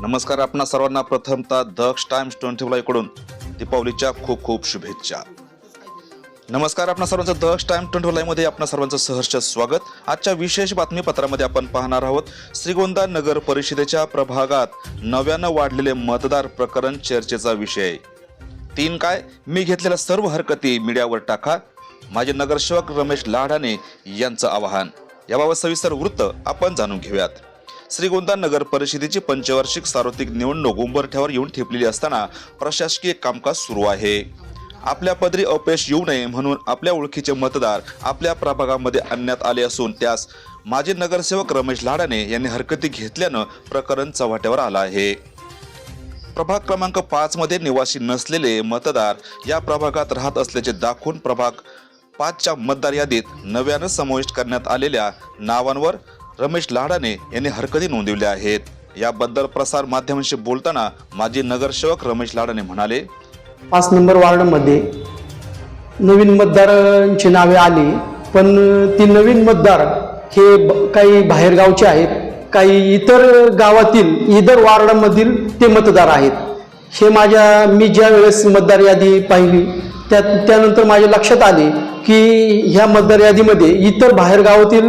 नमस्कार आपणा सर्वांना प्रथमतः दक्ष टाइम्स ट्वेंटी कडून दीपावलीच्या खूप खूप शुभेच्छा. नमस्कार आपणा सर्वांचं दक्ष टाइम ट्वेंटी मध्ये आपणा सर्वांचं सहर्ष स्वागत. आजच्या विशेष बातमीपत्रामध्ये आपण पाहणार आहोत श्रीगोंदा नगर परिषदेच्या प्रभागात नव्यानं वाढलेले मतदार प्रकरण चर्चेचा विषय. तीन काय? मी घेतलेल्या सर्व हरकती मीडियावर टाका. माझे नगरसेवक रमेश लाडाने यांचं आवाहन. याबाबत सविस्तर वृत्त आपण जाणून घेऊयात. श्रीगोंदा नगर परिषदेची पंचवार्षिक सार्वत्रिक निवडणूक उंबरठ्यावर येऊन ठेपलेली असताना प्रशासकीय कामकाज सुरू आहे. आपल्या पदरी अपयश येऊ नये म्हणून आपल्या ओळखीचे मतदार आपल्या प्रभागामध्ये आणण्यात आले असून त्यास माजी नगरसेवक रमेश लाडाने यांनी हरकती घेतल्यानं प्रकरण चव्हाट्यावर आलं आहे. प्रभाग क्रमांक पाचमध्ये निवासी नसलेले मतदार या प्रभागात राहत असल्याचे दाखवून प्रभाग पाचच्या मतदार यादीत नव्यानं समाविष्ट करण्यात आलेल्या नावांवर रमेश लाडाने यांनी हरकती नोंदवल्या आहेत. याबद्दल प्रसार माध्यमांशी बोलताना माजी नगरसेवक रमेश लाडाने म्हणाले पाच नंबर वार्डमध्ये नवीन मतदारांची नावे आली पण ती नवीन मतदार हे ब- काही बाहेरगावचे आहेत काही इतर गावातील इतर वार्डामधील ते मतदार आहेत. हे माझ्या मी ज्या वेळेस मतदार यादी पाहिली त्या त्यानंतर माझ्या लक्षात आले की ह्या मतदार यादीमध्ये इतर बाहेरगावातील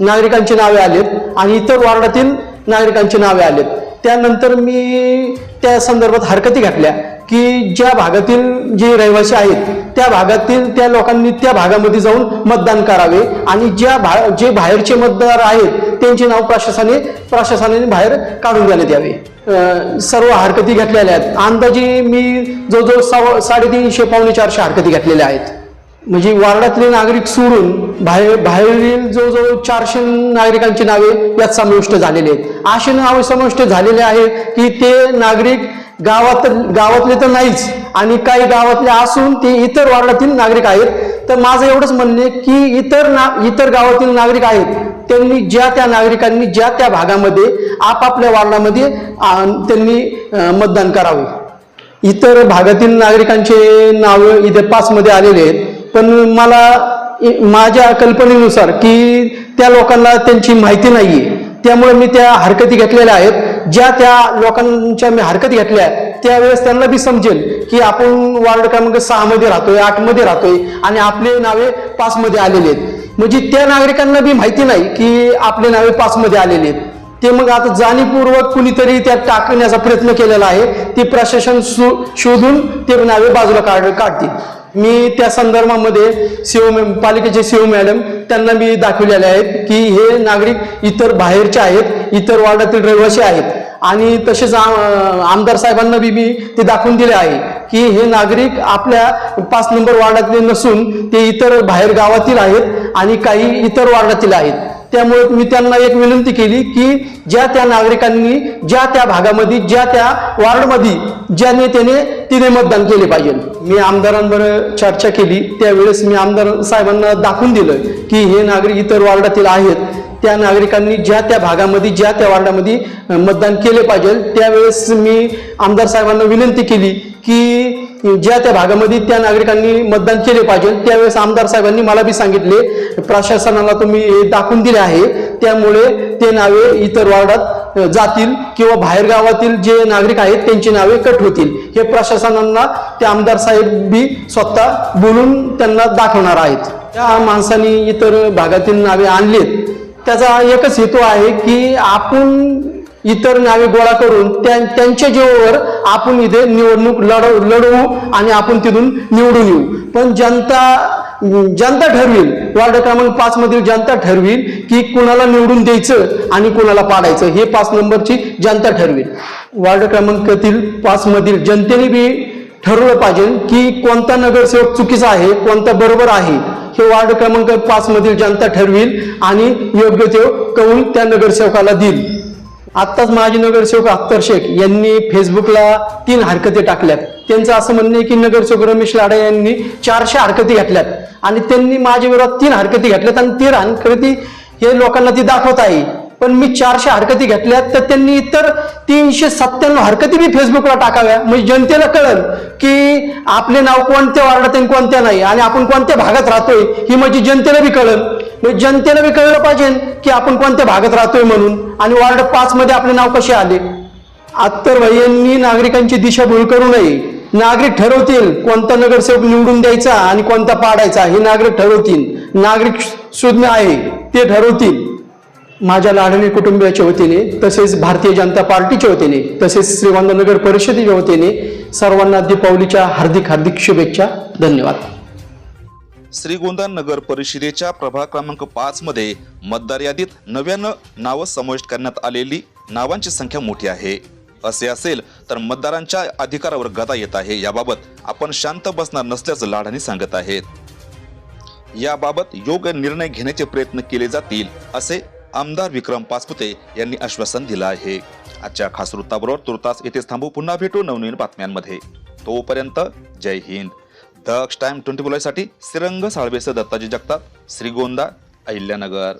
नागरिकांची नावे आलेत आणि इतर वार्डातील नागरिकांची नावे आलेत. त्यानंतर मी त्या संदर्भात हरकती घातल्या. की ज्या भागातील जे रहिवासी आहेत त्या भागातील त्या लोकांनी त्या भागामध्ये जाऊन मतदान करावे आणि ज्या भा जे बाहेरचे मतदार आहेत त्यांचे नाव प्रशासनाने प्रशासनाने बाहेर काढून देण्यात यावे. सर्व हरकती घेतलेल्या आहेत. अंदाजे मी जवळजवळ सा साडेतीनशे पावणे चारशे हरकती घेतलेल्या आहेत. म्हणजे वार्डातले नागरिक सोडून बाहेर बाहेरील जवळजवळ चारशे नागरिकांची नावे यात समाविष्ट झालेले आहेत. असे नावे समाविष्ट झालेले आहेत की ते नागरिक गावात गावातले तर नाहीच. आणि काही गावातले असून ते इतर वार्डातील नागरिक आहेत. तर माझं एवढंच म्हणणे आहे की इतर ना इतर गावातील नागरिक आहेत त्यांनी ज्या त्या नागरिकांनी ज्या त्या भागामध्ये आपापल्या वार्डामध्ये त्यांनी मतदान करावे. इतर भागातील नागरिकांचे नावं इथे पाचमध्ये आलेले आहेत. पण मला माझ्या कल्पनेनुसार की त्या लोकांना त्यांची माहिती नाही आहे त्यामुळे मी त्या हरकती घेतलेल्या आहेत. ज्या त्या लोकांच्या मी हरकत घेतल्या त्यावेळेस त्यांना बी समजेल की आपण वार्ड क्रमांक सहा मध्ये राहतोय आठमध्ये राहतोय आणि आपले नावे पाच मध्ये आलेले आहेत. म्हणजे त्या नागरिकांना बी माहिती नाही की आपले नावे पाच मध्ये आलेले आहेत. ते मग आता जाणीवपूर्वक कुणीतरी त्यात टाकण्याचा प्रयत्न केलेला आहे. ते प्रशासन शोधून ते नावे बाजूला काढ काढतील. मी त्या संदर्भामध्ये सीओ पालिकेचे सीओ मॅडम त्यांना मी दाखवलेले आहेत की हे नागरिक इतर बाहेरचे आहेत इतर वार्डातील रहिवासी आहेत. आणि तसेच आमदार साहेबांना बी मी ते दाखवून दिले आहे की हे नागरिक आपल्या पाच नंबर वार्डातले नसून ते इतर बाहेर गावातील आहेत आणि काही इतर वार्डातील आहेत. त्यामुळे मी त्यांना एक विनंती केली की ज्या त्या नागरिकांनी ज्या त्या भागामध्ये ज्या त्या वार्डमध्ये ज्या नेत्याने तिने मतदान केले पाहिजे. मी आमदारांवर चर्चा केली. त्यावेळेस मी आमदार साहेबांना दाखवून दिलं की हे नागरिक इतर वार्डातील आहेत. त्या नागरिकांनी ज्या त्या भागामध्ये ज्या त्या वार्डामध्ये मतदान केले पाहिजे त्यावेळेस मी आमदार साहेबांना विनंती केली की ज्या त्या भागामध्ये त्या नागरिकांनी मतदान केले पाहिजे त्यावेळेस आमदार साहेबांनी मला बी सांगितले प्रशासनाला तुम्ही हे दाखवून दिले आहे त्यामुळे ते नावे इतर वार्डात जातील किंवा बाहेर गावातील जे नागरिक आहेत त्यांची नावे कट होतील. हे प्रशासनांना ते आमदार साहेब बी स्वतः बोलून त्यांना दाखवणार आहेत. त्या माणसांनी इतर भागातील नावे आणलीत. त्याचा एकच हेतू आहे की आपण इतर नावे गोळा करून त्यांच्या जीवावर आपण इथे निवडणूक लढव लढवू आणि आपण तिथून निवडून येऊ. पण जनता जनता ठरवील वार्ड क्रमांक पाच मधील जनता ठरवील की कुणाला निवडून द्यायचं आणि कुणाला पाडायचं. हे पाच नंबरची जनता ठरवेल. वार्ड क्रमांकातील पाच मधील जनतेने बी ठरवलं पाहिजे की कोणता नगरसेवक चुकीचा आहे कोणता बरोबर आहे हे वार्ड क्रमांक पाच मधील जनता ठरवील आणि योग्य तो कौल त्या नगरसेवकाला देईल. आत्ताच माजी नगरसेवक अख्तर शेख यांनी फेसबुकला तीन हरकती टाकल्यात. त्यांचं असं म्हणणं आहे की नगरसेवक रमेश लाडा यांनी चारशे हरकती घेतल्यात आणि त्यांनी माझ्या विरोधात तीन हरकती घेतल्यात आणि तीन हरकती हे लोकांना ती दाखवत आहे. पण मी चारशे हरकती घेतल्या तर त्यांनी इतर तीनशे सत्त्याण्णव हरकती मी फेसबुकला टाकाव्या. म्हणजे जनतेला कळल की आपले नाव कोणत्या वार्डात आणि कोणत्या नाही. आणि आपण कोणत्या भागात राहतोय ही म्हणजे जनतेला बी कळल. म्हणजे जनतेला बी कळलं पाहिजे की आपण कोणत्या भागात राहतोय म्हणून. आणि वार्ड पाच मध्ये आपले नाव कसे आले? आत्तर भाई यांनी नागरिकांची दिशाभूल करू नये. नागरिक ठरवतील कोणता नगरसेवक निवडून द्यायचा आणि कोणता पाडायचा हे नागरिक ठरवतील. नागरिक सुज्ञ आहे ते ठरवतील. माझ्या लाडणी कुटुंबियाच्या वतीने तसेच भारतीय जनता पार्टीच्या वतीने तसेच श्रीगोंदा नगर परिषदेच्या वतीने सर्वांना दीपावलीच्या हार्दिक हार्दिक शुभेच्छा. धन्यवाद. श्रीगोंदा नगर परिषदेच्या प्रभाग क्रमांक पाच मध्ये मतदार यादीत नव्यानं नावं समाविष्ट करण्यात आलेली नावांची संख्या मोठी आहे. असे असेल तर मतदारांच्या अधिकारावर गदा येत आहे. याबाबत आपण शांत बसणार नसल्याचं लाडाने सांगत आहेत. याबाबत योग्य निर्णय घेण्याचे प्रयत्न केले जातील असे आमदार विक्रम पासपुते यांनी आश्वासन दिलं आहे. आजच्या खास वृत्ताबरोबर तुर्तास येथेच थांबू. पुन्हा भेटू नवनवीन बातम्यांमध्ये. तोपर्यंत जय हिंद. दक्ष टाइम ट्वेंटी साठी श्रीरंग साळवेसह दत्ताजी जगताप श्रीगोंदा अहिल्यानगर.